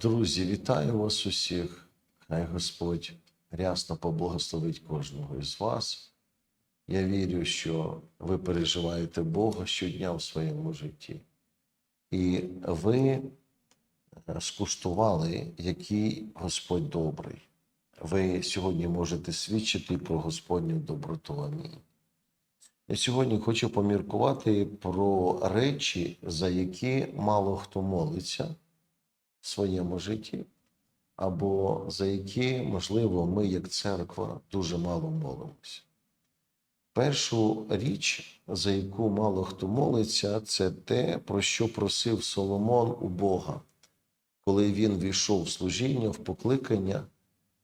Друзі, вітаю вас усіх. Хай Господь рясно поблагословить кожного із вас. Я вірю, що ви переживаєте Бога щодня в своєму житті. І ви е, скуштували, який Господь добрий. Ви сьогодні можете свідчити про Господню доброту. Амінь. Я сьогодні хочу поміркувати про речі, за які мало хто молиться своєму житті, або за які, можливо, ми, як церква, дуже мало молимося. Першу річ, за яку мало хто молиться, це те, про що просив Соломон у Бога. Коли він війшов в служіння, в покликання,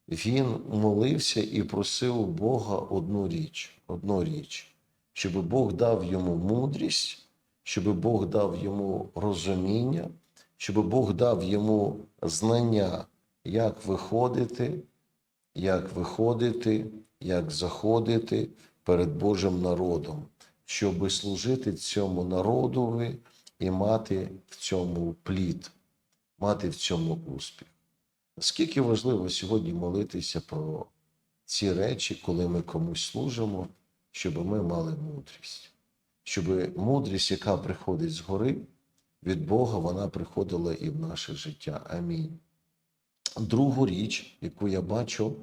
він молився і просив у Бога одну річ, одну річ, щоб Бог дав йому мудрість, щоб Бог дав йому розуміння, щоб Бог дав йому знання, як виходити, як виходити, як заходити перед Божим народом, щоб служити цьому народові і мати в цьому плід, мати в цьому успіх. Наскільки важливо сьогодні молитися про ці речі, коли ми комусь служимо, щоб ми мали мудрість, щоб мудрість, яка приходить згори, від Бога, вона приходила і в наше життя. Амінь. Другу річ, яку я бачу,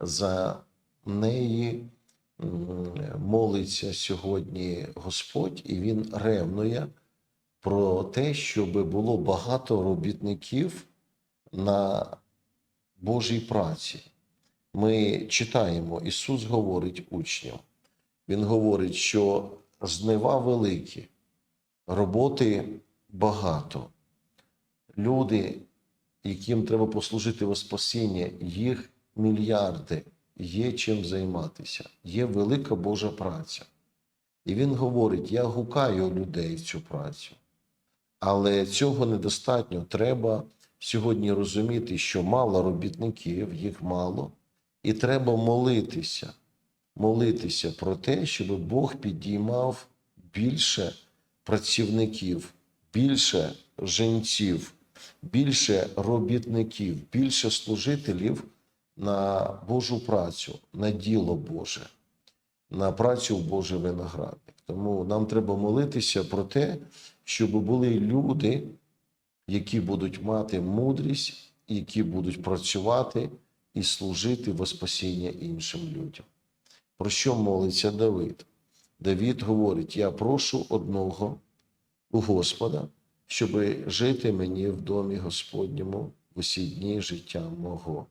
за неї молиться сьогодні Господь, і Він ревнує про те, щоб було багато робітників на Божій праці. Ми читаємо, Ісус говорить учням. Він говорить, що жнива великі, роботи багато. Люди, яким треба послужити во спасіння, їх мільярди, є чим займатися, є велика Божа праця. І він говорить: я гукаю людей цю працю. Але цього недостатньо. Треба сьогодні розуміти, що мало робітників, їх мало, і треба молитися, молитися про те, щоб Бог підіймав більше працівників, більше жінців, більше робітників, більше служителів на Божу працю, на діло Боже, на працю в Божий виноградник. Тому нам треба молитися про те, щоб були люди, які будуть мати мудрість, які будуть працювати і служити во спасіння іншим людям. Про що молиться Давид? Давид говорить: Я прошу одного у Господа, щоб жити мені в домі Господньому в усі дні життя мого,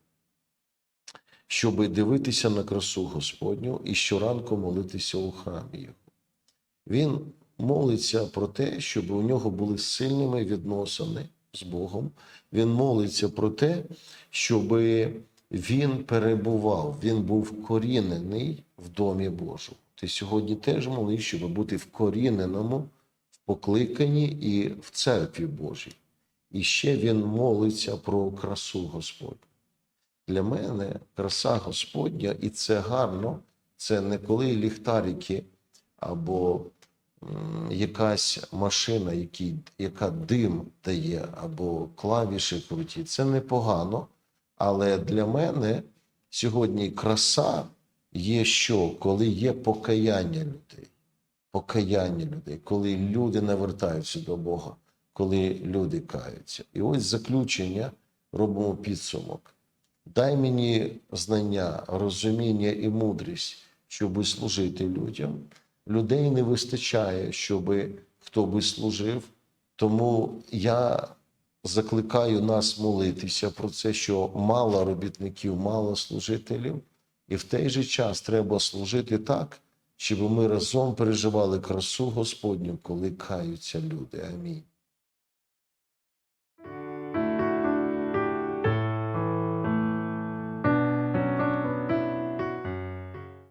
щоб дивитися на красу Господню і щоранку молитися у храмі Його. Він молиться про те, щоб у нього були сильними відносини з Богом. Він молиться про те, щоб він перебував, він був вкорінений в домі Божому. Ти сьогодні теж молиш, щоб бути вкоріненому в покликанні і в церкві Божій. І ще він молиться про красу Господню. Для мене краса Господня, і це гарно, це не коли ліхтарики або якась машина, який, яка дим дає, або клавіші круті. Це непогано. Але для мене сьогодні краса є що, коли є покаяння людей. Покаяння людей, коли люди навертаються до Бога, коли люди каються. І ось заключення робимо підсумок. Дай мені знання, розуміння і мудрість, щоб служити людям. Людей не вистачає, щоб хто би служив. Тому я закликаю нас молитися про це, що мало робітників, мало служителів, і в той же час треба служити так, щоб ми разом переживали красу Господню, коли каються люди. Амінь.